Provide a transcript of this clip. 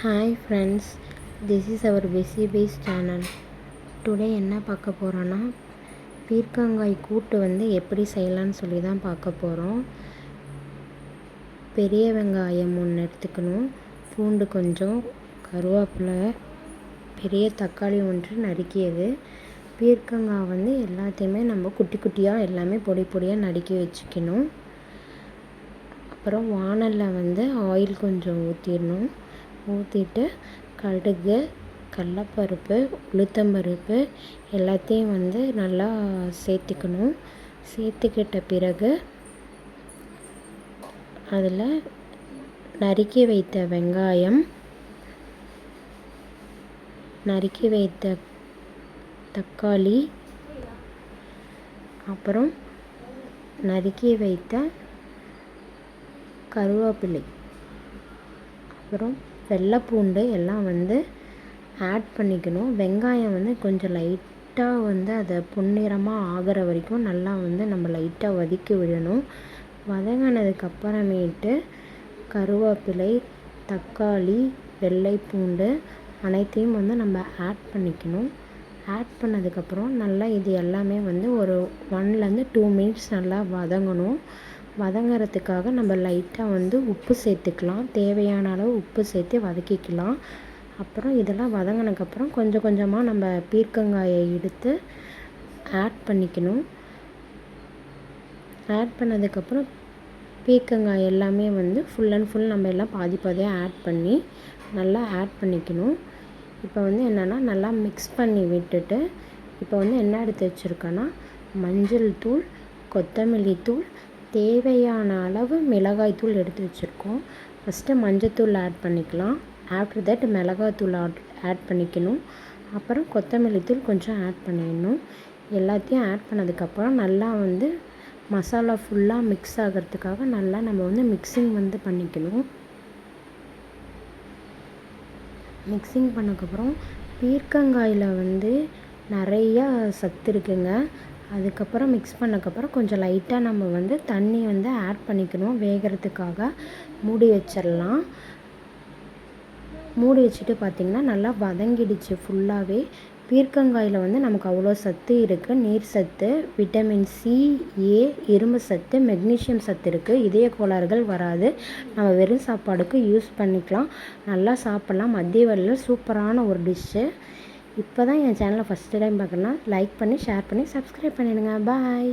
Hi friends this is our Bessie Base channel today என்ன பார்க்க போகிறோன்னா பீர்க்கங்காய் கூட்டு வந்து எப்படி செய்யலான்னு சொல்லி தான் பார்க்க போகிறோம் பெரிய வெங்காயம் ஒன்று எடுத்துக்கணும். பூண்டு கொஞ்சம் கருவேப்பிலை பெரிய தக்காளி ஒன்று நறுக்கியது. பீர்க்கங்காய் வந்து எல்லாத்தையுமே நம்ம குட்டி குட்டியாக எல்லாமே பொடி பொடியாக நறுக்கி வச்சுக்கணும். அப்புறம் வானலில் வந்து ஆயில் கொஞ்சம் ஊற்றிடணும் ஊற்றிட்டு கடுகு கடலப்பருப்பு உளுத்தம்பருப்பு எல்லாத்தையும் வந்து நல்லா சேர்த்துக்கணும். சேர்த்துக்கிட்ட பிறகு அதில் நறுக்கி வைத்த வெங்காயம் நறுக்கி வைத்த தக்காளி அப்புறம் நறுக்கி வைத்த கருவேப்பிலை. அப்புறம் வெள்ளைப்பூண்டு எல்லாம் வந்து ஆட் பண்ணிக்கணும். வெங்காயம் வந்து கொஞ்சம் லைட்டாக வந்து அதை பொன்னிறமாக ஆகிற வரைக்கும் நல்லா வந்து நம்ம லைட்டாக வதக்கி விடணும். வதங்கினதுக்கப்புறமேட்டு கருவேப்பிலை தக்காளி வெள்ளைப்பூண்டு அனைத்தையும் வந்து நம்ம ஆட் பண்ணிக்கணும். ஆட் பண்ணதுக்கப்புறம் நல்லா இது எல்லாமே வந்து ஒரு ஒன்லேருந்து டூ மினிட்ஸ் நல்லா வதங்கணும். வதங்கிறதுக்காக நம்ம லைட்டாக வந்து உப்பு சேர்த்துக்கலாம். தேவையான அளவு உப்பு சேர்த்து வதக்கிக்கலாம். அப்புறம் இதெல்லாம் வதங்கினதுக்கப்புறம் கொஞ்சம் கொஞ்சமாக நம்ம பீர்க்கங்காயை எடுத்து ஆட் பண்ணிக்கணும். ஆட் பண்ணதுக்கப்புறம் பீர்க்கங்காய் எல்லாமே வந்து ஃபுல் அண்ட் ஃபுல் நம்ம எல்லாம் பாதி பாதியாக ஆட் பண்ணி நல்லா ஆட் பண்ணிக்கணும். இப்போ வந்து என்னென்னா நல்லா மிக்ஸ் பண்ணி விட்டுட்டு இப்போ வந்து என்ன எடுத்து வச்சுருக்கேன்னா மஞ்சள் தூள் கொத்தமல்லி தூள் தேவையான அளவு மிளகாய்த்தூள் எடுத்து வச்சுருக்கோம். ஃபஸ்ட்டு மஞ்சத்தூள் ஆட் பண்ணிக்கலாம். ஆஃப்டர் தட் மிளகாத்தூள் ஆட் ஆட் பண்ணிக்கணும். அப்புறம் கொத்தமல்லி தூள் கொஞ்சம் ஆட் பண்ணிடணும். எல்லாத்தையும் ஆட் பண்ணதுக்கப்புறம் நல்லா வந்து மசாலா ஃபுல்லாக மிக்ஸ் ஆகிறதுக்காக நல்லா நம்ம வந்து மிக்சிங் வந்து பண்ணிக்கணும். மிக்சிங் பண்ணக்கப்புறம் பீர்க்கங்காயில் வந்து நிறையா சத்து இருக்குங்க. அதுக்கப்புறம் மிக்ஸ் பண்ணக்கப்புறம் கொஞ்சம் லைட்டாக நம்ம வந்து தண்ணி வந்து ஆட் பண்ணிக்கணும். வேகிறதுக்காக மூடி வச்சிடலாம் மூடி வச்சுட்டு பார்த்திங்கன்னா நல்லா வதங்கிடுச்சு ஃபுல்லாகவே பீர்க்கங்காயில் வந்து நமக்கு அவ்வளோ சத்து இருக்குது நீர் சத்து விட்டமின் சி ஏ இரும்பு சத்து மெக்னீஷியம் சத்து இருக்குது இதய கோளாறுகள் வராது. நம்ம வெறும் சாப்பாடுக்கு யூஸ் பண்ணிக்கலாம். நல்லா சாப்பிட்லாம். மதிய வேலையில் சூப்பரான ஒரு டிஷ்ஷு இப்போ தான் என் சேனலை ஃபஸ்ட்டு டைம் பார்க்குறேன்னா லைக் பண்ணி ஷேர் பண்ணி சப்ஸ்கிரைப் பண்ணிடுங்க. பாய்